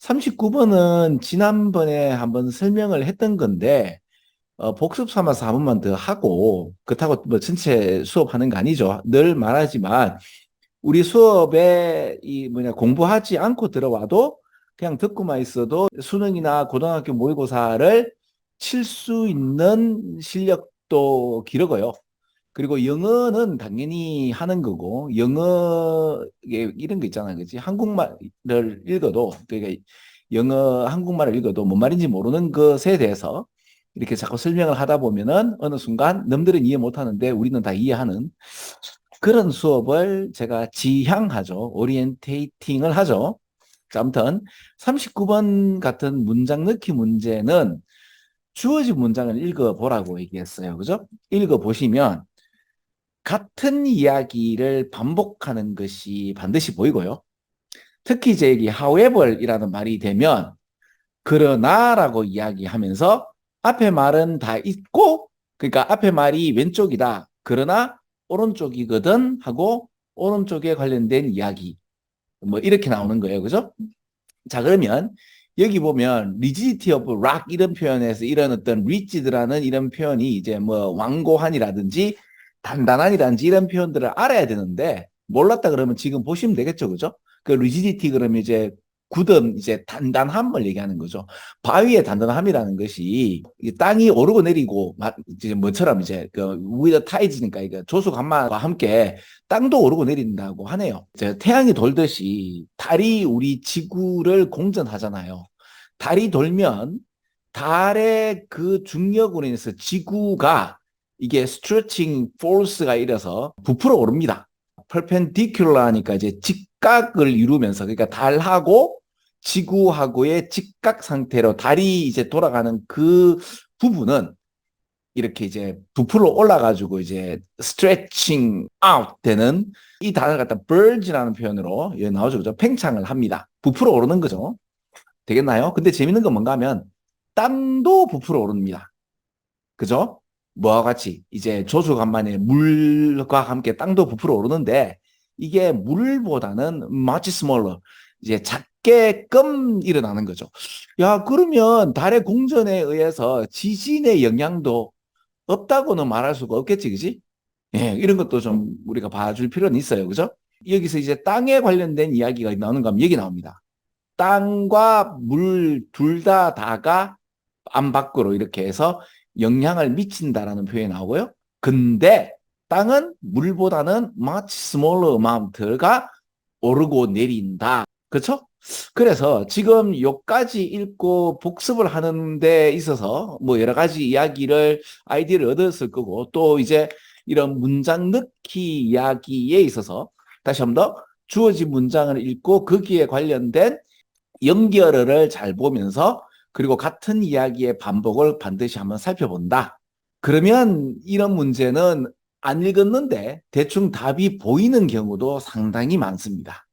39번은 지난번에 한번 설명을 했던 건데, 어, 복습 삼아서 한 번만 더 하고, 그렇다고 뭐 전체 수업하는 거 아니죠. 늘 말하지만, 우리 수업에 이 뭐냐, 공부하지 않고 들어와도 그냥 듣고만 있어도 수능이나 고등학교 모의고사를 칠 수 있는 실력도 기르고요. 그리고 영어는 당연히 하는 거고, 영어, 에 이런 거 있잖아요. 그지? 한국말을 읽어도, 그러니까 영어, 한국말을 읽어도 뭔 말인지 모르는 것에 대해서 이렇게 자꾸 설명을 하다 보면은 어느 순간 남들은 이해 못 하는데 우리는 다 이해하는 그런 수업을 제가 지향하죠. 오리엔테이팅을 하죠. 자, 아무튼 39번 같은 문장 넣기 문제는 주어진 문장을 읽어보라고 얘기했어요. 그죠? 읽어보시면 같은 이야기를 반복하는 것이 반드시 보이고요. 특히 이제 여기 however이라는 말이 되면 그러나라고 이야기하면서 앞에 말은 다 있고 그러니까 앞에 말이 왼쪽이다. 그러나 오른쪽이거든 하고 오른쪽에 관련된 이야기 뭐 이렇게 나오는 거예요. 그죠? 자 그러면 여기 보면 rigidity of rock 이런 표현에서 이런 어떤 rigid라는 이런 표현이 이제 뭐 완고한이라든지 단단한이라든지 이런 표현들을 알아야 되는데 몰랐다 그러면 지금 보시면 되겠죠. 그죠? 그 rigidity 그러면 이제 굳음 이제 단단함을 얘기하는 거죠. 바위의 단단함이라는 것이 이 땅이 오르고 내리고 마- 이제 뭐처럼 이제 그 위더 타이즈니까 이거 조수 간마와 함께 땅도 오르고 내린다고 하네요. 이제 태양이 돌듯이 달이 우리 지구를 공전하잖아요. 달이 돌면 달의 그 중력으로 인해서 지구가 이게 스트레칭 포스가 일어서 부풀어 오릅니다. perpendicular하니까 이제 직각을 이루면서 그러니까 달하고 지구하고의 직각 상태로 달이 이제 돌아가는 그 부분은 이렇게 이제 부풀어 올라가지고 이제 stretching out 되는 이 단어를 갖다 verge라는 표현으로 여기 나오죠. 그죠? 팽창을 합니다. 부풀어 오르는 거죠. 되겠나요? 근데 재밌는 건 뭔가 하면 땅도 부풀어 오릅니다. 그죠? 뭐와 같이 이제 조수간만에 물과 함께 땅도 부풀어 오르는데 이게 물보다는 much smaller 이제 작게끔 일어나는 거죠. 야 그러면 달의 공전에 의해서 지진의 영향도 없다고는 말할 수가 없겠지, 그지? 예, 이런 것도 좀 우리가 봐줄 필요는 있어요, 그죠? 여기서 이제 땅에 관련된 이야기가 나오는 거 하면 여기 나옵니다. 땅과 물 둘 다 다가 안 밖으로 이렇게 해서 영향을 미친다라는 표현이 나오고요. 근데 땅은 물보다는 much smaller amount가 오르고 내린다. 그렇죠? 그래서 지금 요까지 읽고 복습을 하는 데 있어서 뭐 여러 가지 이야기를 아이디어를 얻었을 거고 또 이제 이런 문장 넣기 이야기에 있어서 다시 한 번 더 주어진 문장을 읽고 거기에 관련된 연결어를 잘 보면서 그리고 같은 이야기의 반복을 반드시 한번 살펴본다. 그러면 이런 문제는 안 읽었는데 대충 답이 보이는 경우도 상당히 많습니다.